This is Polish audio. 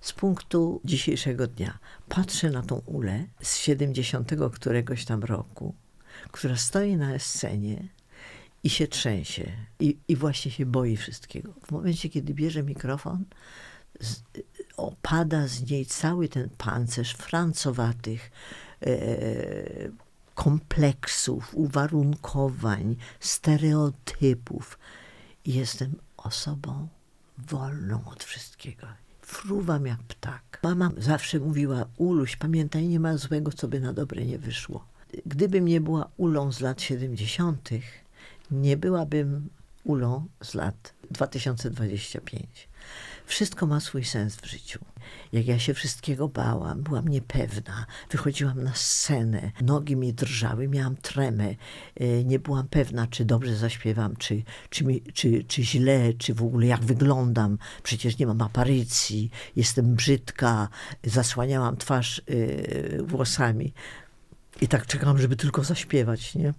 z punktu dzisiejszego dnia. Patrzę na tą ulę z 70 któregoś tam roku, która stoi na scenie i się trzęsie. I, I właśnie się boi wszystkiego. W momencie, kiedy bierze mikrofon, z, opada z niej cały ten pancerz francowatych e, kompleksów, uwarunkowań, stereotypów. Jestem osobą wolną od wszystkiego. Fruwam jak ptak. Mama zawsze mówiła, Uluś, pamiętaj, nie ma złego, co by na dobre nie wyszło. Gdybym nie była Ulą z lat 70., nie byłabym Ulą z lat 2025. Wszystko ma swój sens w życiu. Jak ja się wszystkiego bałam, byłam niepewna, wychodziłam na scenę, nogi mi drżały, miałam tremę, e, nie byłam pewna, czy dobrze zaśpiewam, czy, czy, mi, czy, czy źle, czy w ogóle jak wyglądam. Przecież nie mam aparycji, jestem brzydka, zasłaniałam twarz e, włosami. I tak czekałam, żeby tylko zaśpiewać, nie?